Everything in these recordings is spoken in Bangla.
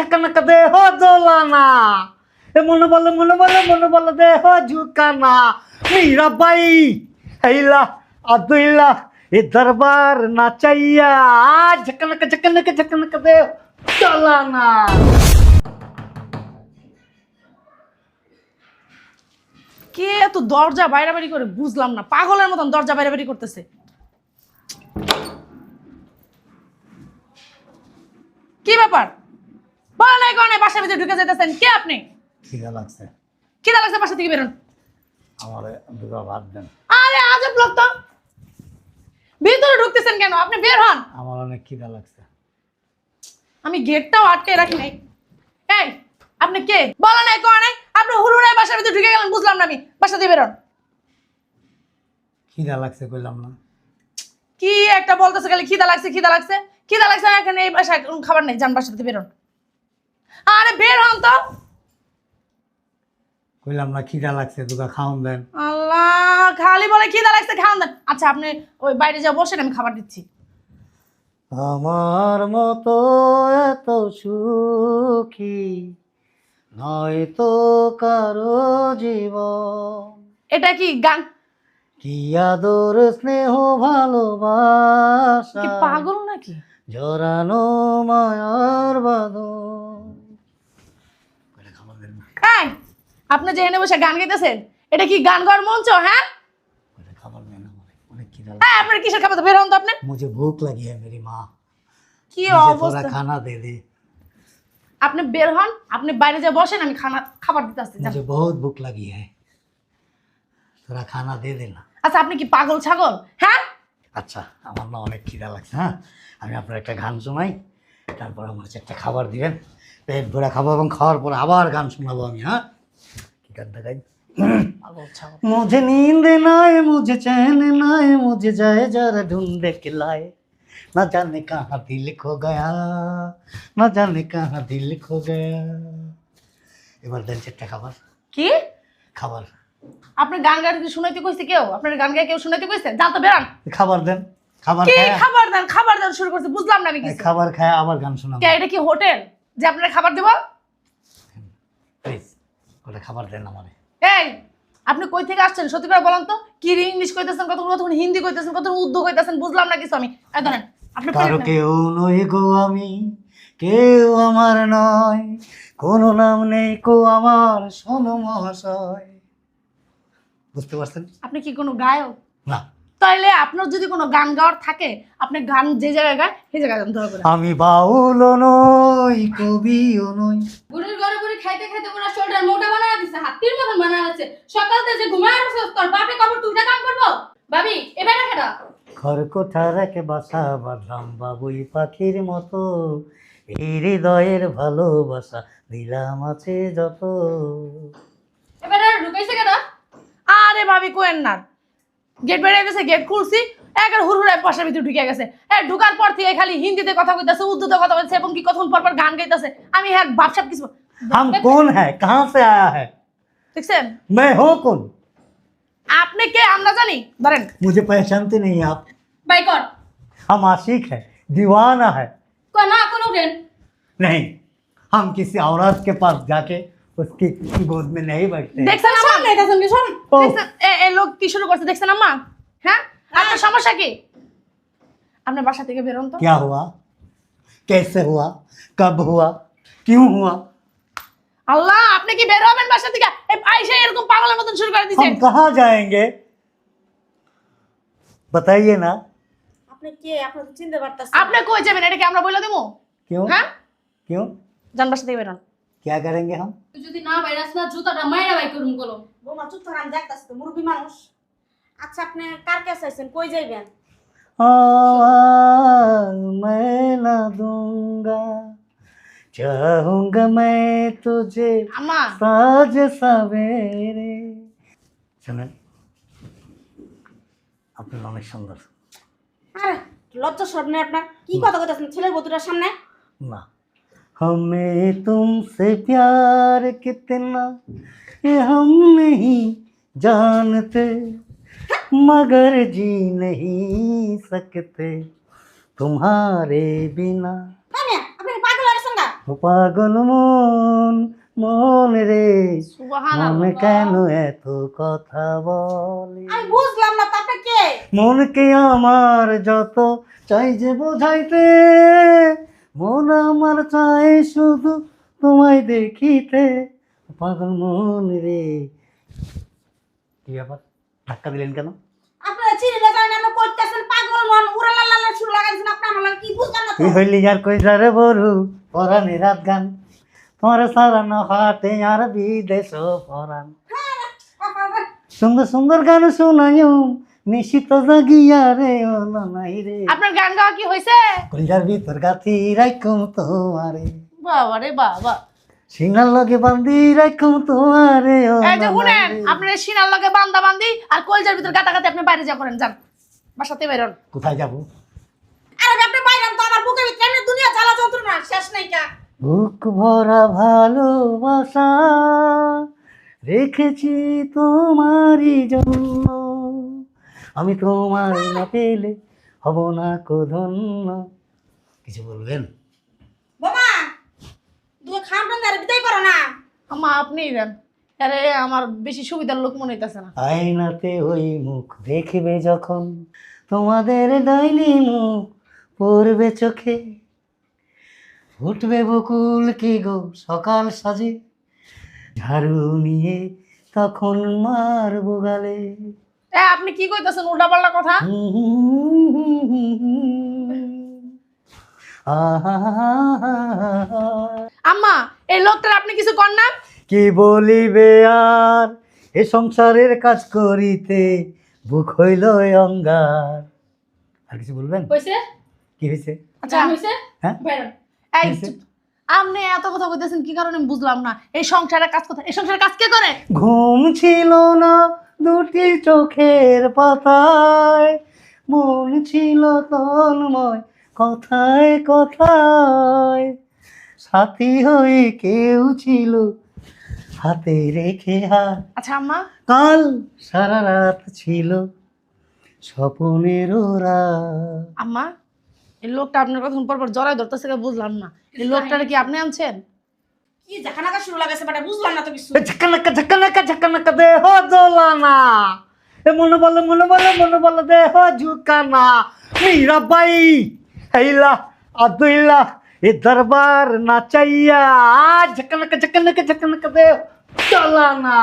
ঝকনক দেহ দোলানা এ মনে বলে মনে বলে মনে বলে দেহ ঝুকানা। মীরাবাই হেলা আদুল্লা এ দরবার নাচাইয়া ঝকনক ঝকনক ঝকনক দেহ দোলানা কে এত দরজা বাইরে বাড়ি করে? বুঝলাম না। পাগলের মতন দরজা বাইরে বাড়ি করতেছে। কি ব্যাপার? বলা নাই কারণে বাসার ভিতরে ঢুকে যেতেছেন কে আপনি? খিদা লাগছে। কি লাগছে বাসা থেকে বেরোন। আমার দুটো ভাত দেন। আরে আজব লোক তো। ভিতরে ঢুকতেছেন কেন? আপনি বের হন। আমার অনেক খিদা লাগছে। আমি গেটটাও আটকে রাখি নাই। এই আপনি কে? বলা নাই কয় নাই। আপনি হুড়ুড়ায় বাসার ভিতরে ঢুকে গেলেন বুঝলাম না আমি। বাসা দিয়ে বেরোন। খিদা লাগছে কইলাম না। কি একটা বলতেছে খালি খিদা লাগছে খিদা লাগছে। খিদা লাগছে না এখানে এই বাসায় কোনো খাবার নেই। যান বাসা থেকে বেরোন। আরে বের হন তো। কইলাম না খিদা লাগছে দুটা খাওন দেন। আল্লাহ খালি বলে খিদা লাগছে খাওয়ান দেন। আচ্ছা আপনি ওই বাইরে যা বসেন আমি খাবার দিচ্ছি। আমার মতো এত সুখী নয় তো কারও জীবন। এটা কি গান? কি আদর স্নেহ ভালোবাসা। কি পাগল নাকি? জরানো মায়ার বাঁধন কয়টা খাবার দেন না? এই আপনি যেখানে বসে গান গাইতেছেন এটা কি গান গাওয়ার মঞ্চ হ্যাঁ? মানে হ্যাঁ আপনার কিসের খাবার? বের হন তো আপনি। মুঝে ভুখ লাগি হ্যাঁ মেরি মা। কি অবস্থা? খানা দে দে। আপনি বের হন আপনি বাইরে যা বসেন আমি খানা খাবার দিতে আসছি মুঝে বহুত ভুখ লাগি হ্যাঁ তোরা খানা দে দে না। আচ্ছা আপনি কি পাগল ছাগল? হ্যাঁ? আচ্ছা আমার না অনেক খিদা লাগছে হ্যাঁ? আমি আপনার একটা গান শোনাই তারপর আমার একটা খাবার দিবেন। পেট ভরে খাবো এবং খাওয়ার পর আবার গান শোনাবো আমি হ্যাঁ কি গানটা গাই পাগল ছাগল मुझे नींद ना आए मुझे चैन ना आए मुझे जाए जरा ढूंढे के लाए ना जाने कहाँ दिल खो गया ना जाने कहाँ दिल खो गया এবার দেন চারটা খাবার কি খাবার আপনি গান গাইতে শুনাইতে কইছে কেউ আপনার গান গায়ে কেউ শুনাইতে কইছে যান তো বেরান খাবার দেন খাবার কি খায় খাবার দেন খাবার দেন শুরু করছে বুঝলাম না আমি কিছু খাবার খায় আবার গান শোনাবো কে এটা কি হোটেল যে আপনারা খাবার দেব? প্লিজ ওটা খাবার দেন আমারে। এই আপনি কই থেকে আসছেন? সত্যি করে বলেন তো। কি ইংলিশ কইতেছেন কত কতক্ষণ হিন্দি কইতেছেন কত উর্দু কইতেছেন বুঝলাম না কিছু আমি। এই ধরেন আপনি কারও কেউ নই গো আমি কেউ আমার নয়। কোনো নাম নেই কো আমার শোনো মহাশয়। বুঝতে পারছেন? আপনি কি কোনো গায়ক? না। তাইলে আপনার যদি কোনো গান গাওয়ার থাকে আপনি গান যে জায়গায় গায় সেই জায়গায় গান ধরে করে আমি বাউলও নই কবিও নই। বুড়ির ঘরে বুড়ি খাইতে খাইতে পুরো শোল্ডার মোটা বানায় দিছে হাতির মতন বানায় আছে সকালতে যে ঘুমায় আসছিস তোর বাপে কবর তুলতে কাম করব? ভাবি এবার রেখে বাসা বাঁধলাম বাবুই পাখির মতো। এই হৃদয়ের ভালোবাসা দিলাম আছে যত। এবার আর ঢুকাইছে কেন আরে ভাবি কোয়েন না। গেট বেরিয়ে গেছে গেট খুলছি একের হুড়হুড়ায় পাশের ভিতরে ঢুকে গেছে হ্যাঁ ঢুকার পর থেকে খালি হিন্দিতে কথা কইতাছে উর্দুতে কথা বলছে এবং কি কতক্ষণ পর পর গান গাইতেছে আমি হ্যাঁ বাপসাপ কিছু हम कौन है कहाँ से आया है দেখছেন मैं हूँ कौन আপনি কে আমরা জানি ধরেন मुझे पहचानते नहीं आप বাই কর हम आशिक है दीवाना है কয় না কোনো উঠেন नहीं हम किसी औरत के पास जाके उसकी गोद में नहीं बैठते हैं। দেখছেন আম্মা সামনে এটা সঙ্গে সর ও, দেখছেন এ এ লোক কি শুরু করছে দেখছেন আম্মা হ্যাঁ আপনার সমস্যা কি আপনার বাসা থেকে বেরোন তো क्या हुआ कैसे हुआ कब हुआ क्यों हुआ আল্লাহ আপনি কি বের হবেন বাসা থেকে এই আইসা এরকম পাগলের মতন শুরু করে দিচ্ছেন हम कहाँ जाएंगे बताइए ना আপনি কে আপনি তো চিনতে পারতাছেন আপনি কই যাবেন এটা কি আমরা বলে দেবো क्यों হ্যাঁ क्यों যান বাসা থেকে বেরোন क्या करेंगे हम তুই যদি না বাইরাস না জুতাটা মাইরা বাই করুম কলম বৌমা চুপ থাকান দেখতাছি তো মুরব্বী মানুষ আচ্ছা আপনি কার কাছে আইছেন কই যাইবেন आवाज मैं ना दूंगा चाहूंगा मैं तुझे আম্মা साज सवेरे শুনেন আপনার অনেক সুন্দর আরে লজ্জা সরব নেই আপনার কি কথা কইতাছেন ছেলের বধুটার সামনে ना हमें तुमसे प्यार कितना ये हम नहीं जानते मगर जी नहीं सकते तुम्हारे बिना হ্যাঁ মিয়া, আপনি কি পাগল হয়েছেন গা ও পাগল মন মন রে মন সুবহানাল্লাহ কেন এত কথা বলে আমি বুঝলাম না তো আপনি কে মনকে আমার যত চাই যে বোঝাইতে মন আমার চাই শুধু তোমায় দেখিতে। পাগল মন রে। কি ব্যাপার? ধাক্কা দিলেন কেন? আপনারা চিনি না জানেন আপনি করতেছেন পাগল মন উড়ালা লালা শুরু লাগাইছেন আপনি আমার লাগে কি বুঝলাম না কি হইলি আর কই যারে বরু পরানি রাত গান। তোমার সারানো হাটে আর বিদেশ পরান সুন্দর সুন্দর গান শোনায়ও নিশিত জাগিয়া রে ও নাই রে। আপনার গান গাওয়া কি কলিজার ভিতর গাথি তোমারে। বাবা রে বাবা। সিনার লগে বান্ধি রাখুম তোমারে ও এই যে নানাই শুনেন রে। আপনার সিনার লগে বান্দা বান্দি আর কলজার ভিতর গাতা গাতে আপনি বাইরে যা করেন যান। বাসাতে বেরোন। কোথায় যাব? আরে আপনি বাইরাম তো আমার বুকের ভিতরে এমনি দুনিয়া জ্বালা যন্ত্রণা শেষ নাই কা। বুক ভরা ভালোবাসা রেখেছি তোমারই জন্য। আমি তোমার না পেলে হব না কোধন্য কিছু বলবেন? বাবা দুই খাম টান আর বিদায় করো না। আমা আপনিই দেন। আরে আমার বেশি সুবিধার লোক মনে হইতাছে না। আয়নাতে ওই মুখ দেখবে যখন তোমাদের ডাইনি মুখ পড়বে চোখে। উঠবে বকুল কি গো সকাল সাজে? ঝাড়ু নিয়ে তখন মারবো গালে। এ আপনি কি কইতেছেন? উল্টা পাল্টা কথা? আম্মা এই লোকটার আপনি কিছু কর না। কি বলিবে আর? এ সংসারের কাজ করিতে বুক হইল অঙ্গার। আর কিছু বলবেন? হইছে? কি হয়েছে আচ্ছা গান হইছে? হ্যাঁ। এই আপনি এত কথা কইতেছেন কি কারণে বুঝলাম না? এই সংসারের কাজ কথা এই সংসারের কাজ কে করে? ঘুম ছিল না দুটি চোখের পাতায়। মন ছিল তন্ময় কথায় কথায়। সাথী হয়ে কেউ ছিল হাতে রেখে হাত। আচ্ছা আম্মা? কাল সারা রাত ছিল স্বপনের আম্মা এই লোকটা আপনার কথা পর পর ধরতেছে কে বুঝলাম না। এই লোকটারে কি আপনি আনছেন? কি জাকানাকা শুরু লাগাইছে বাটা বুঝলাম না তো কিছু। ঝকানাকা ঝকানাকা ঝকানাকা দেহ দোলানা এ মনে বলে মনে বলে মনে বলে দেহ ঝুকানা। মীরাবাই হেইলা আদুইলা এ দরবার নাচাইয়া ঝকানাকা ঝকানাকা ঝকানাকা দেহ দোলানা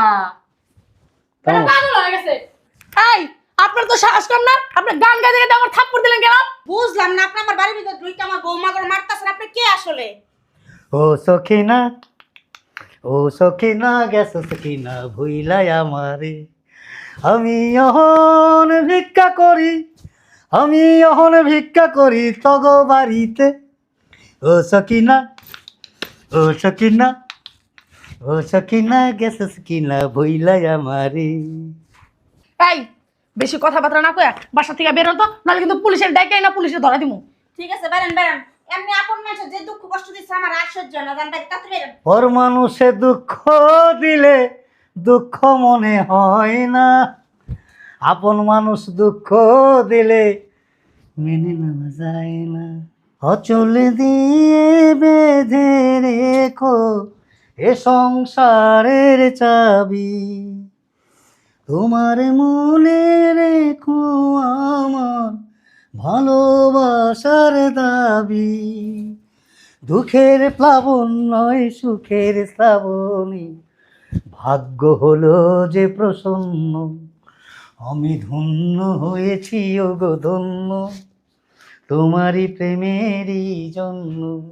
এটা পাগল হয়ে গেছে। এই আপনার তো সাহস কম না? আপনি গান গাইতে গাইতে আমার থাপ্পড় দিলেন কেন? বুঝলাম না আপনি আমার বাড়ির ভিতরে দুইটা আমার বৌমা করে মারতাছেন আপনি কে আসলে? ও সখিনা ও সখিনা গেছ সখিনা ভুইলাই আমারে। আমি অহন ভিক্ষা করি আমি অহন ভিক্ষা করি তগ বাড়িতে। ও সখিনা ও সখিনা ও সখিনা গেছ সখিনা ভুইলাই আমারে। এই বেশি কথাবার্তা না কয়া বাসা থেকে বেরোন তো নাহলে কিন্তু পুলিশের ডাইকে না পুলিশে ধরা দিমু। ঠিক আছে বেরেন বেরেন। এমনি আপন মানুষ যে দুঃখ কষ্ট দিচ্ছে আমার না তাতে মানুষে দুঃখ দিলে দুঃখ মনে হয় না। আপন মানুষ দুঃখ দিলে মেনে নেওয়া যায় না। অচল দিয়ে বেঁধে রেখো এ সংসারের চাবি। তোমার মনে রেখো আমার ভালোবাসার দাবি। দুঃখের প্লাবন নয়, সুখের শ্রাবণী। ভাগ্য হলো যে প্রসন্ন। আমি ধন্য হয়েছি, ওগো ধন্য। তোমারই প্রেমেরই জন্য।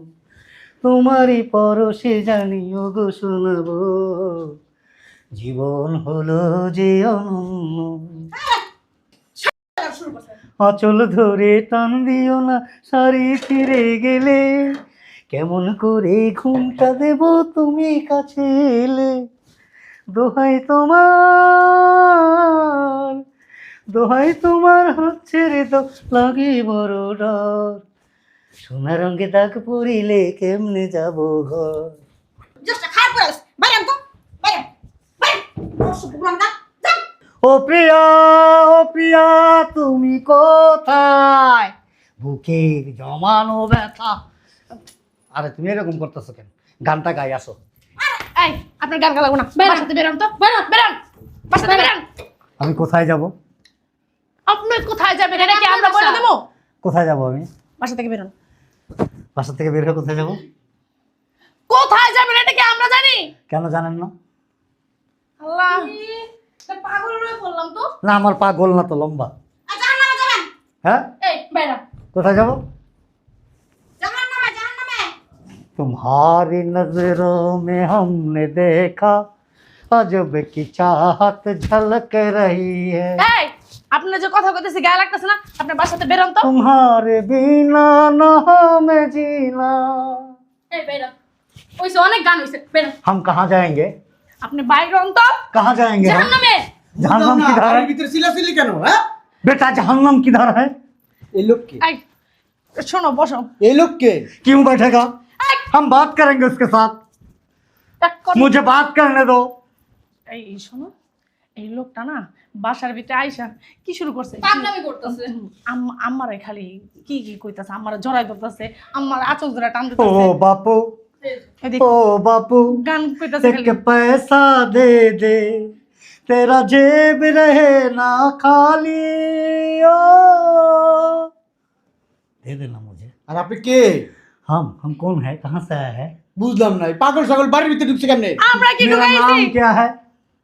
তোমারই পরশে জানি, ওগো শোনাব। জীবন হলো যে অনন্য। অচল ধরে টান দিও না, সারি ফিরে গেলে। কেমন করে ঘুমটা দেব তুমি কাছে এলে? দোহাই তোমার দোহাই তোমার হচ্ছে রে তো লাগে বড় ডর। সোনা রঙে দাগ পড়িলে কেমনে যাব ঘর? ও প্রিয়া ও প্রিয়া তুমি কোথায়? বুকের জমানো ব্যথা। আরে তুমি এরকম করতেছো কেন? গানটা গাই আসো। এই আপনার গান গা লাগবো না। বেরোন। বেরোন তো। বেরোন বেরোন। বাসাতে বেরোন। আমি কোথায় যাব? আপনি কোথায় যাবেন? এটা কি আমরা বলে দেবো? কোথায় যাব আমি? বাসা থেকে বেরোন। বাসা থেকে বের হয়ে কোথায় যাব? কোথায় যাবেন? এটা কি আমরা জানি? কেন জানেন না? আল্লাহ। পাগল হয়ে পড়লাম তো না আমার পা গোল না তো লম্বা আর জাহান্নামে যাবেন হ্যাঁ এই বেড়া কোথায় যাব জাহান্নামে জাহান্নামে तुम्हारी नजरों में हमने देखा अजब की चाहत झलक रही है এই আপনার যে কথা কইতেছি গায়ে লাগতেছে না আপনার বাসাতে বেরোন তো तुम्हारे बिना न हमें जीना এই বেড়া ওইসে অনেক গান হইছে বেড়া हम कहाँ जाएंगे আপনি বাইরে হন তো कहाँ जाएंगे हम জাহান্নামে जहन्नम বুঝলাম না, किधर বাড়ির है ভিতরে চিল্লাচিল্লি কেন হ্যাঁ बेटा जहन्नम किधर है এই লোককে এই শোনো বসো এই লোককে क्यों बैठेगा हम बात करेंगे उसके साथ এক কথা- मुझे बात करने दो এই শোনো এই লোকটা না বাসার ভিতরে আইসা কি শুরু করছে পাগলামি করতেছে আম- আমারে খালি কি কি কইতাছে আমারে জড়াই ধরতেছে আমার আচল ধরে টান ओ দিতেছে बापू এদিক ओ बापू গান কইতাছে एक খালি पैसा दे दे तेरा जेब रहे ना खाली ओ दे देना मुझे আর আপনি কে हम हम कौन है कहाँ से आया है বুঝলাম না এই পাগল ছাগল বাড়ির ভিতরে ঢুকছে কেমনে আমরা কি मेरा ঢুকাইছি नाम क्या है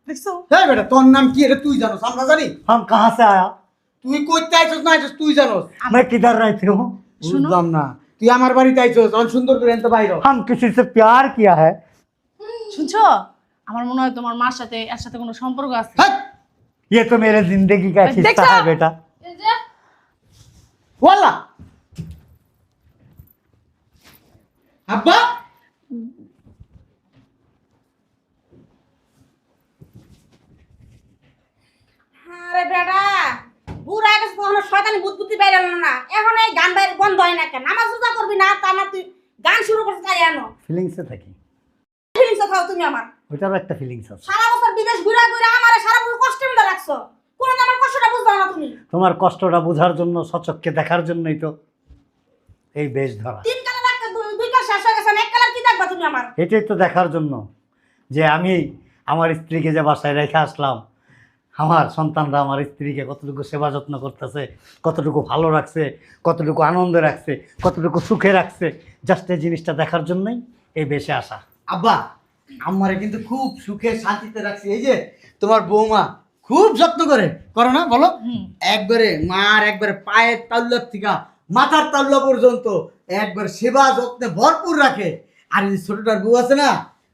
দেখছো হ্যাঁ বেটা তোর নাম কি এটা তুই জানোস আমরা জানি हम कहाँ से आया তুই কইতে আইছস না আইছস তুই জানোস मैं किधर रहती हूँ বুঝলাম না তুই আমার বাড়িতে আইছস অন সুন্দর করে এনতে বাইর হ। हम किसी से प्यार किया है শুনছো আমার মনে হয় তোমার মার সাথে এর সাথে কোনো সম্পর্ক আছে হ্যাট! ये तो मेरे जिंदगी का देखा? हिस्सा है बेटा এই যে ওয়াল্লা আব্বা আরে বেটা বুড়া গেছে তখন শয়তানি বুদ্ধি বাইরে না। এখন এই গান বাইরে বন্ধ হয় না কেন? নামাজ রোজা করবি না তা না তুই গান শুরু করতে চাই আনো। ফিলিংসে থাকি। ফিলিংস খাও তুমি আমার। ওইটারও একটা ফিলিংস আছে। সারা বছর বিদেশ ঘুরে ঘুরে আমার সারা বছর কষ্টের মধ্যে রাখছো। কোনো আমার কষ্টটা বুঝছ না তুমি। তোমার কষ্টটা বোঝার জন্য সচককে দেখার জন্যই তো এই বেশ ধরা। তিন কালার একটা দুই কালার শেষ হয়ে গেছে এক কালার কি দেখবা তুমি আমার? এটাই তো দেখার জন্য যে আমি আমার স্ত্রীকে যে বাসায় রেখে আসলাম আমার সন্তানরা আমার স্ত্রীকে কতটুকু সেবা যত্ন করতেছে কতটুকু ভালো রাখছে কতটুকু আনন্দে রাখছে কতটুকু সুখে রাখছে জাস্ট এই জিনিসটা দেখার জন্যই এই বেশে আসা। আব্বা আমারে কিন্তু খুব সুখে শান্তিতে রাখছি। এই যে তোমার বৌমা খুব যত্ন করে করো না বলো? একবারে মার একবারে পায়ের তাল্লার থেকে মাথার তাল্লা পর্যন্ত একবার সেবা যত্নে ভরপুর রাখে। আর এই ছোটটার বউ আছে না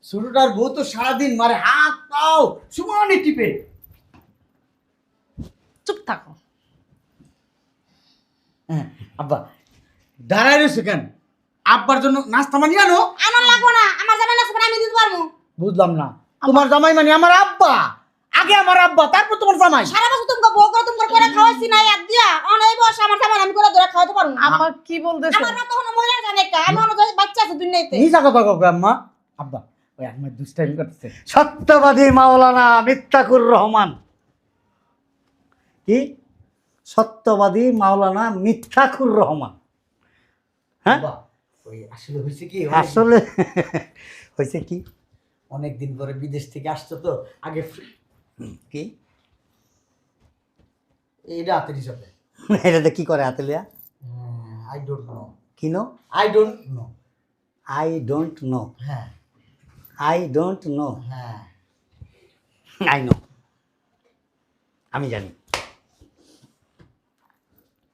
ছোটটার বউ তো সারাদিন মারে হাত পাও সমানে টিপে। থাকো। হ্যাঁ আব্বা দাঁড়ায় রয়েছে কেন? আব্বার জন্য নাস্তা মানি আনো। আমার লাগবো না আমার জামাই না আমি দিতে পারব। বুঝলাম না। তোমার জামাই মানে আমার আব্বা। আগে আমার আব্বা তারপর তোমার জামাই। সারা বছর তুমি বউ করে তুমি করে খাওয়াইছি না এক দিয়া। অন এই বয়সে আমার জামাই আমি করে ধরে খাওয়াতে পারব না। আমার কি বলতেছে? আমার মতো কোনো মহিলা জানে একটা আমি অন্য বাচ্চা আছে দুনিয়াতে। কথা কব আম্মা। আব্বা ওই আমার দুষ্টাইমি করতেছে। সত্যবাদী মাওলানা মিত্তাকুর রহমান। কি? সত্যবাদী মাওলানা মিথ্যাকুর রহমান। হ্যাঁ? আসলে হয়েছে কি? আসলে হয়েছে কি? অনেক দিন পরে বিদেশ থেকে আসছো তো আগে কি? এইটা হাতের হিসাবে। এটাতে কি করে আতেলিয়া আই ডোন্ট নো কিনো I don't know? I don't know হ্যাঁ। আই ডোন্ট নো হ্যাঁ। আই নো আমি জানি।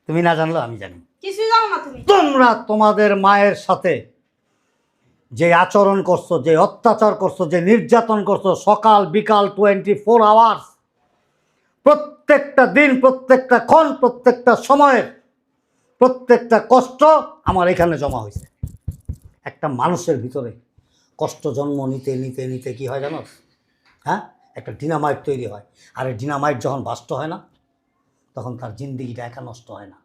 তুমি না জানলো আমি জানি। কিছুই জানো না তুমি। তোমরা তোমাদের মায়ের সাথে যে আচরণ করছ যে অত্যাচার করছ যে নির্যাতন করছ সকাল বিকাল টোয়েন্টি ফোর আওয়ার্স প্রত্যেকটা দিন প্রত্যেকটা ক্ষণ প্রত্যেকটা সময়ের প্রত্যেকটা কষ্ট আমার এখানে জমা হয়েছে। একটা মানুষের ভিতরে কষ্ট জন্ম নিতে নিতে নিতে কি হয় জানো? হ্যাঁ? একটা ডিনামাইট তৈরি হয়। আর এই ডিনামাইট যখন বাষ্ট হয় না তখন তার জিন্দিগিটা একা নষ্ট হয় না।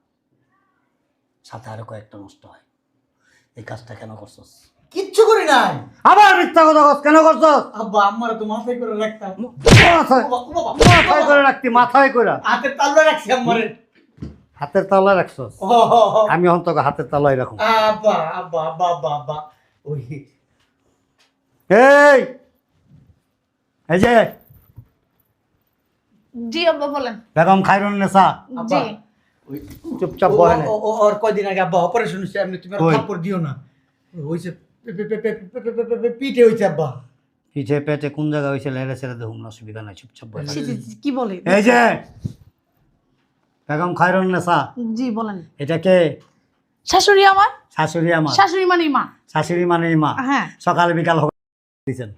সাথে আরও কয়েকটা নষ্ট হয়। এই কাজটা কেন করছস? কিচ্ছু করি নাই। আবার মিথ্যা কথা কস কেন করছস? আব্বা আমার তো মাথায় করে রাখতাম। মাথায় বাবা, মাথায় করে রাখতি মাথায় করে হাতের তাল্লা রাখছি আমারে হাতের তালা রাখছস। আমি অন্তত হাতের তালাই রাখুন আব্বা আব্বা আব্বা আব্বা আব্বা। ওই এই! এই যে জি আব্বা বলেন। বেগম খাইরুন নেসা চুপচাপ ও কয়দিন আগে আব্বা অপারেশন আপনি তুমি দিও না। হইছে হইছে আব্বা। পিঠে পেটে কোন জায়গা দেখুন অসুবিধা নাই চুপচাপ বলেন। কি বলে? এই যে বেগম খাইরুন নেসা জি বলেন। এটা কে? শাশুড়ি আমার? শাশুড়ি আমার। শাশুড়ি মানে মা। শাশুড়ি মানে মা। হ্যাঁ। সকাল বিকাল দিছেন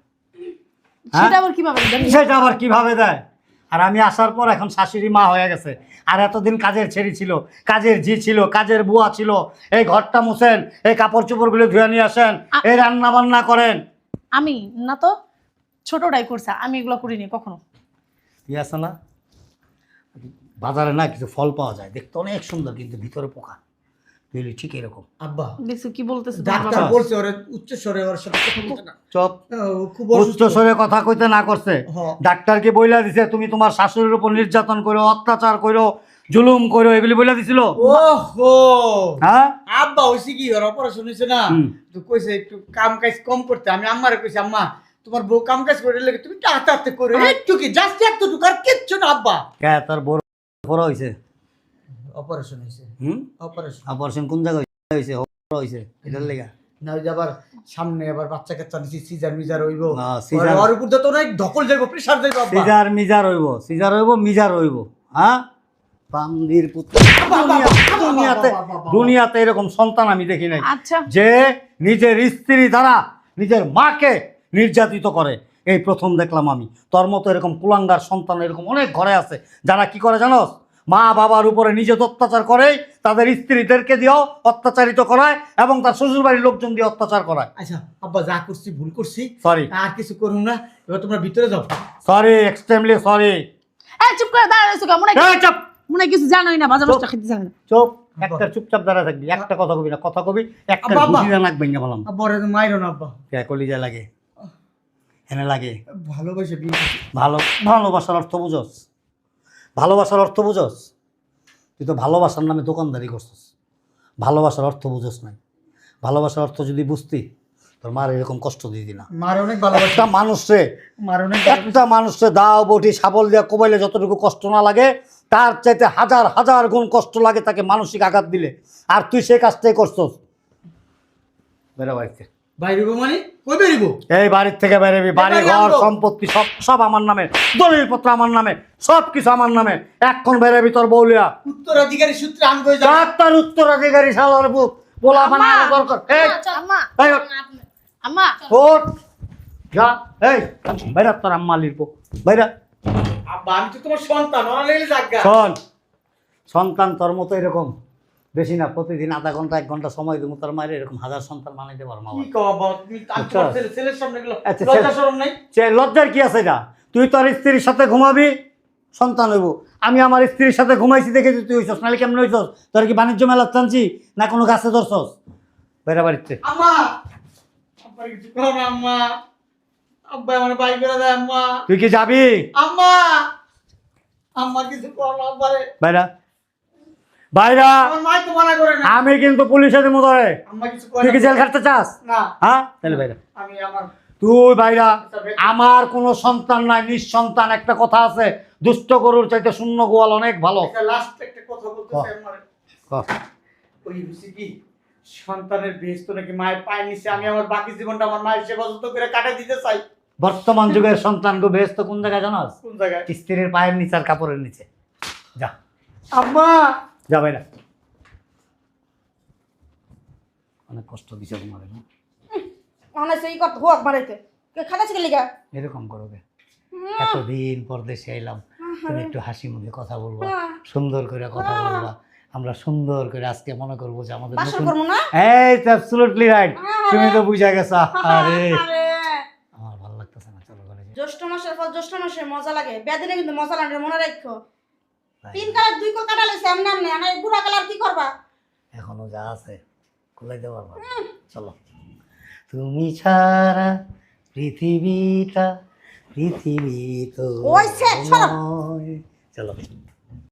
হ্যাঁ? সেটা আবার কীভাবে সেটা আবার কীভাবে দেয়? আর আমি আসার পর এখন শাশুড়ি মা হয়ে গেছে। আর এতদিন কাজের ছেড়ি ছিল কাজের জি ছিল কাজের বুয়া ছিল। এই ঘরটা মুছেন এই কাপড় চোপড়গুলো ধুয়ে নিয়ে আসেন এই রান্না বান্না করেন। আমি না তো ছোটটাই করছে আমি এগুলো করিনি কখনো। আছে না? বাজারে না কিছু ফল পাওয়া যায় দেখতে অনেক সুন্দর কিন্তু ভিতরে পোকা। ঠিক এরকম। আব্বা দেখছ কি বলতেছে? ডাক্তার বলছে ওরে উচ্চ স্বরে ওর সাথে কথা বলতে না। চপ খুব উচ্চ স্বরে কথা কইতে না করছে। ডাক্তারকে বইলা দিছে? তুমি তোমার শাশুড়ির উপর নির্যাতন করো অত্যাচার করো জুলুম করো এগুলি বইলা দিছিল? ওহো! হ্যাঁ? আব্বা হইছে কি? ওর অপারেশন হয়েছে না? তো কইছে একটু কাম কাজ কম করতে। আমি আম্মারে কইছি আম্মা তোমার বউ কাম কাজ করে লেগে তুমি টাকা হাতে করে একটু কি? জাস্ট আর কিচ্ছু না আব্বা। কে? তোর বড় বড় হয়েছে অপারেশন হয়েছে হুম? অপারেশন। অপারেশন কোন জায়গায় হয়েছে বড় হয়েছে এটার লেগা? না ওই আবার সামনে আবার বাচ্চা কাচ্চা নিছি সিজার মিজার হইব। সিজার- ওর উপর তো ধকল যাইব প্রেসার যাইব সিজার মিজার হইব সিজার হইব মিজার হইব হ্যাঁ? বান্দির পুত্র। দুনিয়াতে দুনিয়াতে এরকম সন্তান আমি দেখি নাই। আচ্ছা। যে নিজের স্ত্রী দ্বারা নিজের মাকে নির্যাতিত করে। এই প্রথম দেখলাম আমি। তোর মতো এরকম কুলাঙ্গার সন্তান এরকম অনেক ঘরে আছে। যারা কি করে জানোস? মা বাবার উপরে নিজে তো অত্যাচার করে তাদের স্ত্রীদেরকে দিয়েও অত্যাচারিত করায় এবং তার শ্বশুরবাড়ির লোকজন দিয়ে অত্যাচার করায়। আচ্ছা আব্বা যা করছি ভুল করছি সরি আর কিছু করুন না এবার তোমরা ভিতরে যাও। সরি এক্সট্রিমলি সরি এই চুপ করে দাঁড়ায় রইছো কেন? মনে চুপ! মনে কিছু জানোই না বাজার বস্তা খেতে জানো চুপ! একটা চুপচাপ দাঁড়া থাকবি একটা কথা কবি না কথা কবি একটা আব্বা। ঘুষি নাক ভেঙে বললাম। আব্বা ওরে মাইরো না আব্বা। কলিজা লাগে? এনে লাগে। ভালোবাসে। ভালো ভালোবাসার অর্থ বুঝস? ভালোবাসার অর্থ বুঝস? তুই তো ভালোবাসার নামে দোকানদারি করছিস। ভালোবাসার অর্থ বুঝস নাই। ভালোবাসার অর্থ যদি বুঝতি তোর মার এরকম কষ্ট অনেক ভালোবাসে। একটা মানুষে মার অনেক একটা মানুষে দাও বটি সাবল দিয়া কোবাইলে যতটুকু কষ্ট না লাগে তার চাইতে হাজার হাজার গুণ কষ্ট লাগে তাকে মানসিক আঘাত দিলে। আর তুই সেই কাজটাই করছস। বেরো বাড়িতে। বাইরে মানে? কই বেরিব? এই বাড়ির থেকে বেরোবি বাড়ি বাড়ি ঘর সম্পত্তি সব সব আমার নামে দলিলপত্র আমার নামে সব কিছু আমার নামে। এখন বেরোবি তোর বউলিয়া। উত্তরাধিকারী সূত্রে আমি কই যাব ডাক্তার উত্তরাধিকারী শালার বুক বলা মানে দরকার। এই আম্মা! এই আম্মা! ওঠ। যা এই বাইরা তোর আম্মা বাইরা। আব্বা আমি তো তোমার সন্তান শোন সন্তান তোর মতো এরকম। বেশি না প্রতিদিন আধা ঘণ্টা এক ঘণ্টা সময় দেবো তার মায়ের এরকম হাজার সন্তান মানাইতে পারো মা আচ্ছা, লজ্জার কি আছে না তুই তোর স্ত্রীর সাথে ঘুমাবি সন্তান হইব। আমি আমার স্ত্রীর সাথে ঘুমাইছি দেখে তুই হইছস নাহলে কেমন হইছস? তোর কি বাণিজ্য মেলা টানছি না কোনো গাছে ধরছস? বেড়া বাড়িতে। তুই কি যাবি? আম্মা! আমার কিছু বাইরা বাইরা আমার মাই তো মানা করে না। আমি কিন্তু পুলিশে দিব ধরে আম্মা কিছু কয় তুই কি জেল খাটতে চাস? হ্যাঁ? তাহলে বাইরা আমার তুই বাইরা আমার কোনো সন্তান নাই নিঃসন্তান একটা কথা আছে দুষ্ট গরুর চাইতে শূন্য গোয়াল অনেক ভালো। একটা লাস্ট একটা কথা বলতে চাই আমার। ওই হচ্ছে কি সন্তানের বেহেস্ত নাকি মায়ের পায়ের নিচে আমি আমার বাকি জীবনটা আমার মায়ের সেবা যত্ন করে কাটাই দিতে চাই। বর্তমান যুগের সন্তানকে বেশ তো কোন জায়গায় জানাস? কোন জায়গায়? স্ত্রীর পায়ের নিচে আর কাপড়ের নিচে। যা। আম্মা! যা বাইরা। অনেক কষ্ট দিছে তোমার না মানে সেই কত হোক বাড়িতে। কে খাতা শিখে লিগা এরকম করবে এতদিন পর দেশে এলাম তুমি একটু হাসি মুখে কথা বলবা সুন্দর করে কথা বলবা। আমরা সুন্দর করে আজকে মনে করব যে আমাদের নতুন না? এই অ্যাবসলিউটলি রাইট তুমি তো বুঝা গেছো। আরে আমার ভালো লাগতেছে না চলো। জ্যৈষ্ঠ মাসের পর জ্যৈষ্ঠ মাসে মজা লাগে। বেদিনে কিন্তু মজা লাগে মনে রাখো। তিন কালার দুই কো কাটা লইছে এমনি এমনি আর এই বুড়া কালার কি করবা? এখনও যা আছে খুলাইতে পারবা। চলো। তুমি ছাড়া পৃথিবীটা পৃথিবী তো ওই চলো। চলো।